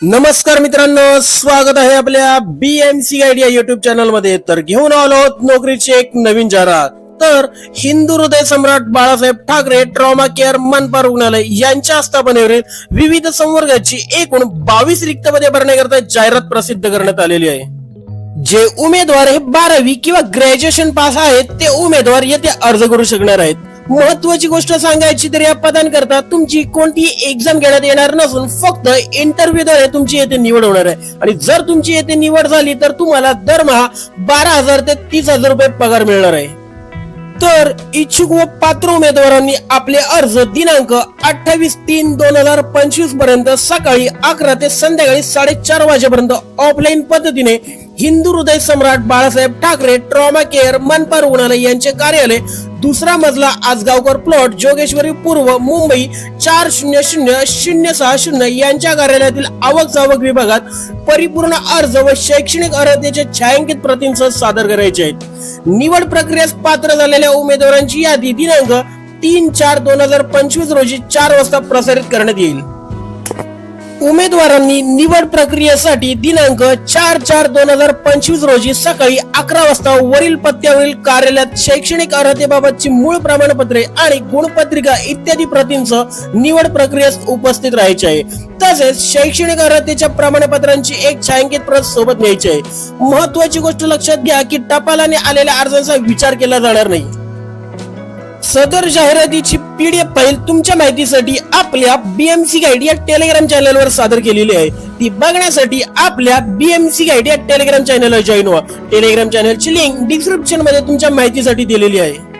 नमस्कार मित्रांनो स्वागत आहे आपल्या बीएमसी आयडिया या युट्यूब चॅनलमध्ये. तर घेऊन आलो आहोत नोकरीची एक नवीन जाहिरात. तर हिंदू हृदय सम्राट बाळासाहेब ठाकरे ट्रॉमा केअर मनपा रुग्णालय यांच्या आस्थापनेवरील विविध संवर्गाची एकूण बावीस रिक्त पदे भरण्याकरता जाहिरात प्रसिद्ध करण्यात आलेली आहे. जे उमेदवार हे बारावी किंवा ग्रॅज्युएशन पास आहेत ते उमेदवार येथे अर्ज करू शकणार आहेत. महत्वाची गोष्ट सांगायची तर या पदांकरता तुमची कोणतीही एक्झाम घेण्यात येणार नसून फक्त इंटरव्ह्यूद्वारे तुमची येथे निवड होणार आहे. आणि जर तुमची येथे निवड झाली तर तुम्हाला दरमहा बारा हजार ते तीस हजार रुपये पगार मिळणार आहे. तर इच्छुक व पात्र उमेदवारांनी आपले अर्ज दिनांक अठ्ठावीस तीन दोन हजार पंचवीसपर्यंत सकाळी अकरा ते संध्याकाळी साडेचार वाजेपर्यंत ऑफलाईन पद्धतीने हिंदू हृदय सम्राट बाळासाहेब ठाकरे ट्रॉमा केअर मनपा रुग्णालय यांचे कार्यालय दुसरा मजला आजगावकर प्लॉट जोगेश्वरी पूर्व मुंबई चार शून्य शून्य शून्य सहा शून्य यांच्या कार्यालयातील आवक जावक विभागात परिपूर्ण अर्ज व शैक्षणिक अर्हतेचे छायांकित प्रतींसह सादर करायचे आहेत. निवड प्रक्रियेस पात्र झालेल्या उमेदवारांची यादी दिनांक तीन चार दोन हजार पंचवीस रोजी चार वाजता प्रसारित करण्यात येईल. उमेदवारांनी निवड प्रक्रियेसाठी दिनांक चार चार दोन हजार पंचवीस रोजी सकाळी अकरा वाजता वरील पत्त्यावरील कार्यालयात शैक्षणिक अर्हतेबाबतची मूळ प्रमाणपत्रे आणि गुणपत्रिका इत्यादी प्रतींच निवड प्रक्रियेस उपस्थित राहायचे आहे. तसेच शैक्षणिक अर्हतेच्या प्रमाणपत्रांची एक छायांकित प्रत सोबत न्यायची आहे. महत्वाची गोष्ट लक्षात घ्या की टपालाने आलेल्या अर्जांचा विचार केला जाणार नाही. सदर जाहिरातीची पीडीएफ फाईल तुमच्या माहितीसाठी आपल्या बीएमसी गाईड या टेलिग्राम चॅनलवर सादर केलेली आहे. ती बघण्यासाठी आपल्या बीएमसी गाईड या टेलिग्राम चॅनलवर जॉईन व्हा. टेलिग्राम चॅनलची लिंक डिस्क्रिप्शनमध्ये तुमच्या माहितीसाठी दिलेली आहे.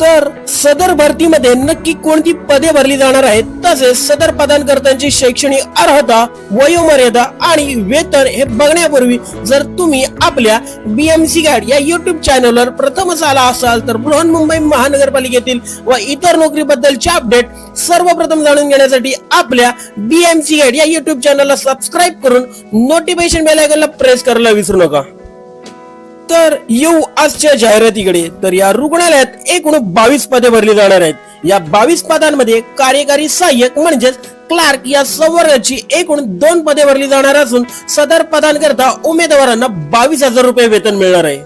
तर सदर भरतीमध्ये नक्की कोणती पदे भरली जाणार आहेत? तसेच सदर पदांकरतांची शैक्षणिक अर्हता वयोमर्यादा आणि वेतन हे बघण्यापूर्वी जर तुम्ही आपल्या बीएमसी गाईड या युट्यूब चॅनलवर प्रथमच आला असाल तर बृहन्मुंबई महानगरपालिकेतील व इतर नोकरीबद्दलचे अपडेट सर्वप्रथम जाणून घेण्यासाठी आपल्या बीएमसी गाईड या युट्यूब चॅनलला सबस्क्राईब करून नोटिफिकेशन बेल आयकॉनला प्रेस करायला विसरू नका. तर येऊ आजच्या जाहिरातीकडे. तर या रुग्णालयात एकूण बावीस पदे भरली जाणार आहेत. या बावीस पदांमध्ये कार्यकारी सहाय्यक म्हणजेच क्लार्क या संवर्गाची एकूण दोन पदे भरली जाणार असून सदर पदांकरता उमेदवारांना बावीस हजार रुपये वेतन मिळणार आहे.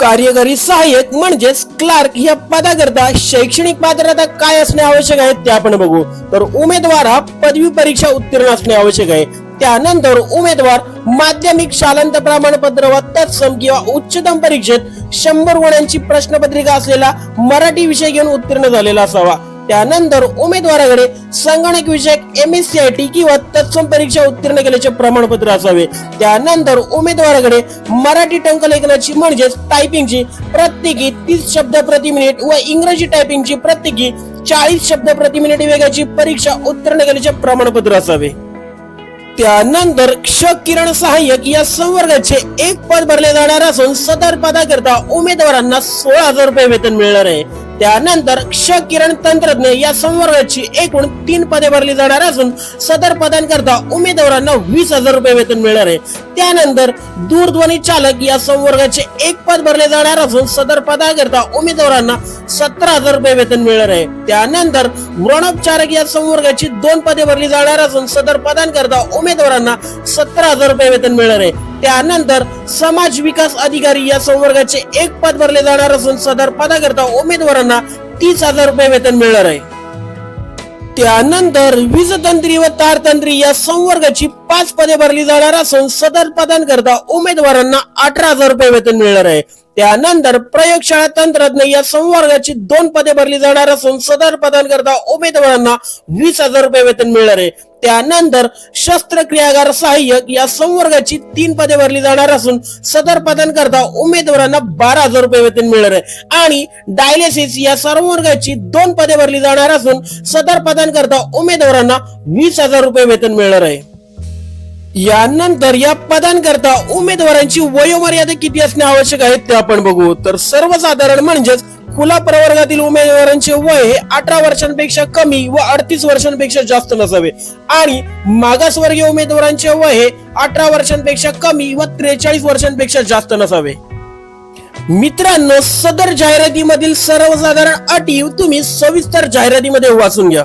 कार्यकारी सहाय्यक म्हणजेच क्लार्क या पदाकरता शैक्षणिक पात्रता काय असणे आवश्यक आहे ते आपण बघू. तर उमेदवार हा पदवी परीक्षा उत्तीर्ण असणे आवश्यक आहे. त्यानंतर उमेदवार माध्यमिक शालांत प्रमाणपत्र व तत्सम किंवा उच्चतम परीक्षेत शंभर गुणांची प्रश्नपत्रिका असलेला मराठी विषय घेऊन उत्तीर्ण झालेला असावा. त्यानंतर उमेदवाराकडे संगणक विषयक M S C I T किंवा तत्सम परीक्षा उत्तीर्ण केल्याचे प्रमाणपत्र असावे. त्यानंतर उमेदवाराकडे मराठी टंकलेखनाची म्हणजेच टायपिंगची प्रत्येकी तीस शब्द प्रति मिनिट व इंग्रजी टायपिंगची प्रत्येकी चाळीस शब्द प्रति मिनिट वेगाची परीक्षा उत्तीर्ण केल्याचे प्रमाणपत्र असावे. त्यानंतर क्ष किरण सहाय्यक या संवर्गाचे एक पद भरले जाणार असून सदर पदाकरता उमेदवारांना सोळा हजार रुपये वेतन मिळणार आहे. त्यानंतर क्ष किरण तंत्रज्ञ या संवर्गाची एकूण तीन पदे भरली जाणार असून सदर पदांकरता उमेदवारांना वीस हजार रुपये वेतन मिळणार आहे. त्यानंतर दूरध्वनी चालक या संवर्गाचे एक पद भरले जाणार असून सदर पदाकरता उमेदवारांना सतरा हजार रुपये वेतन मिळणार आहे. त्यानंतर व्रणोपचारक या संवर्गाची दोन पदे भरली जाणार असून सदर पदांकरता उमेदवारांना सतरा हजार रुपये वेतन मिळणार आहे. त्यानंतर समाज विकास अधिकारी या संवर्गाचे एक पद भरले जाणार असून सदर पदाकरता उमेदवारांना तीस हजार रुपये वेतन मिळणार आहे. त्यानंतर वीजतंत्री व तारतंत्री या संवर्गाची पाच पदे भरली जाणार असून सदर पदांकरता उमेदवारांना अठरा हजार रुपये वेतन मिळणार आहे. त्यानंतर प्रयोगशाळा तंत्रज्ञ या संवर्गाची दोन पदे भरली जाणार असून सदर पदांकरता उमेदवारांना वीस हजार रुपये वेतन मिळणार आहे. त्यानंतर शस्त्रक्रियागार सहाय्यक या संवर्गाची तीन पदे भरली जाणार असून सदर पदांकरता उमेदवारांना बारा हजार रुपये वेतन मिळणार आहे. आणि डायलिसिस या संवर्गाची दोन पदे भरली जाणार असून सदर पदांकरता उमेदवारांना वीस हजार रुपये वेतन मिळणार आहे. यानंतर या पदांकरता उमेदवारांची वयोमर्यादा किती असणे आवश्यक आहे ते आपण बघू. तर सर्वसाधारण म्हणजेच खुला प्रवर्गातील उमेदवारांचे वय हे अठरा वर्षांपेक्षा कमी व अडतीस वर्षांपेक्षा जास्त नसावे. आणि मागासवर्गीय उमेदवारांचे वय हे अठरा वर्षांपेक्षा कमी व त्रेचाळीस वर्षांपेक्षा जास्त नसावे. मित्रांनो सदर जाहिरातीमधील सर्वसाधारण अटी तुम्ही सविस्तर जाहिरातीमध्ये वाचून घ्या.